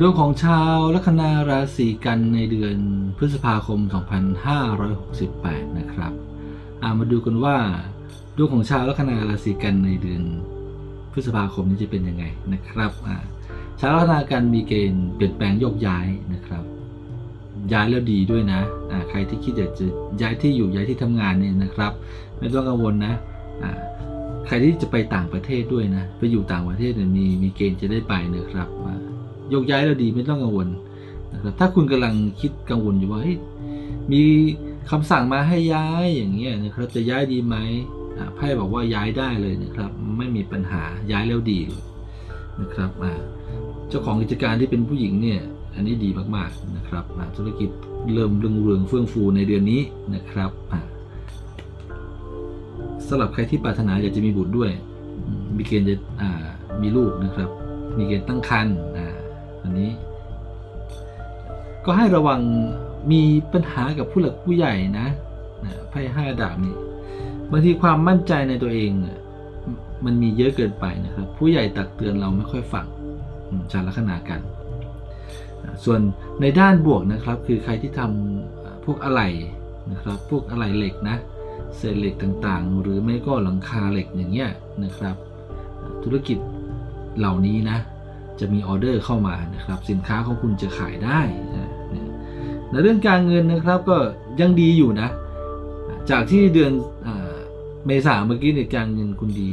ดวงของชาวลัคนาราศีกันในเดือนพฤษภาคม 2568 นะครับามาดูกันว่าดวงของชาวลัคนาราศีกันในเดือนพฤษภาคมนี้จะเป็นยังไงนะครับาชาวลัคนากันมีเกณฑ์เปลี่ยนแปลงโยกย้ายนะครับ ย้ายแล้วดีด้วยนะใครที่คิดอยากจะย้ายที่อยู่ย้ายที่ทำงานเนี่ยนะครับ ไม่ต้องกังวลนะใครที่จะไปต่างประเทศด้วยนะ ไปอยู่ต่างประเทศเนี่ยมีมีเกณฑ์จะได้ไปนะครับา ยกย้ายแล้วดีไม่ต้องกังวลนะครับถ้าคุณกำลังคิดกังวลอยู่ว่าเฮ้ยมีคำสั่งมาให้ย้ายอย่างเงี้ยนะครับจะย้ายดีไหมไพ่บอกว่าย้ายได้เลยนะครับ ไม่มีปัญหาย้ายแล้วดีเลยนะครับเจ้าของกิจการที่เป็นผู้หญิงเนี่ยอันนี้ดีมากๆนะครับธุรกิจเริ่มรุ่งเรืองเฟื่องฟูในเดือนนี้นะครับสำหรับใครที่ปรารถนาอยากจะมีบุตรด้วย มีเกณฑ์จะมีลูกนะครับ มีเกณฑ์ตั้งครรภ์ อันนี้ ก็ให้ระวังมีปัญหากับผู้หลักผู้ใหญ่นะนะไพ่ห้าดาบนี่บางทีความมั่นใจในตัวเองมันมีเยอะเกินไปนะครับ ผู้ใหญ่ตักเตือนเราไม่ค่อยฟังจากลักษณะกัน ส่วนในด้านบวกนะครับ คือใครที่ทำอ่าพวกอะไหล่นะครับ พวกอะไหล่เหล็กนะเศษเหล็กต่างๆ หรือไม่ก็หลังคาเหล็กอย่างเงี้ยนะครับ ธุรกิจเหล่านี้นะ จะมีออเดอร์เข้ามานะครับสินค้าของคุณจะขายได้นะเนี่ยในเรื่องการเงินนะครับก็ยังดีอยู่นะ จากที่เดือนอเมษาเมื่อกี้เนี่ยการเงินคุณดี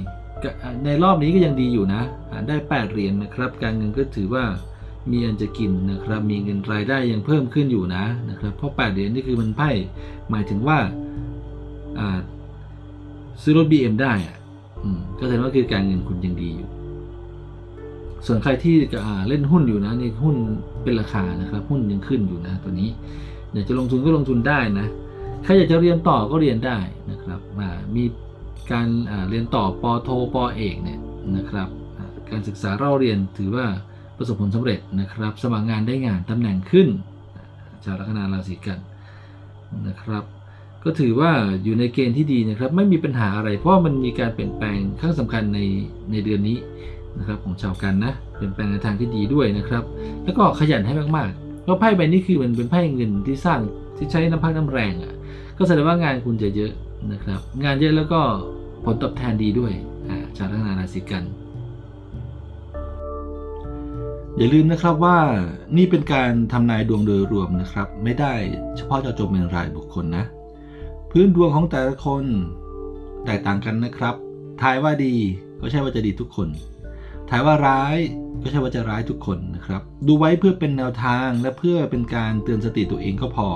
ในรอบนี้ก็ยังดีอยู่นะ ได้8เหรียญนะครับ การเงินก็ถือว่ามีอันจะกินนะครับ มีเงินรายได้ยังเพิ่มขึ้นอยู่นะนะครับเพราะ8เหรียญนี่คือมันไพ่หมายถึงว่าซื้อรถ BM ได้อะก็แสดงว่าคือการเงินคุณยังดีอยู่ ส่วนใครที่เล่นหุ้นอยู่นะนี่หุ้นเป็นราคานะครับหุ้นยังขึ้นอยู่นะตัวนี้อยากจะลงทุนก็ลงทุนได้นะใครอยากจะเรียนต่อก็เรียนได้นะครับมีการเรียนต่อปอโทปอเอกเนี่ยนะครับการศึกษาเราเรียนถือว่าประสบผลสำเร็จนะครับ สมัครงานได้งานตำแหน่งขึ้นชาวลัคนาราศีกันนะครับ ก็ถือว่าอยู่ในเกณฑ์ที่ดีนะครับ ไม่มีปัญหาอะไร เพราะมันมีการเปลี่ยนแปลงครั้งสำคัญในในเดือนนี้ นะครับของชาวกันนะเปลี่ยนแปลงในทางที่ดีด้วยนะครับ แล้วก็ขยันให้มากๆเพราะไพ่ใบนี้คือมันเป็นไพ่เงินที่สร้างที่ใช้น้ำพักน้ำแรงอะ่ะก็แสดงว่างานคุณจะเยอะนะครับ งานเยอะแล้วก็ผลตอบแทนดีด้วยอ่าชาวลัคนาราศีกันอย่าลืมนะครับว่านี่เป็นการทำนายดวงโดยรวมนะครับ ไม่ได้เฉพาะเจาะจงเป็นรายบุคคลนะ พื้นดวงของแต่ละคนแตกต่างกันนะครับ ทายว่าดีก็ใช่ว่าจะดีทุกคนายว่าร้ายก็ใช่ว่าจะร้ายทุกคนนะครับ ดูไว้เพื่อเป็นแนวทางและเพื่อเป็นการเตือนสติตัวเองก็พอ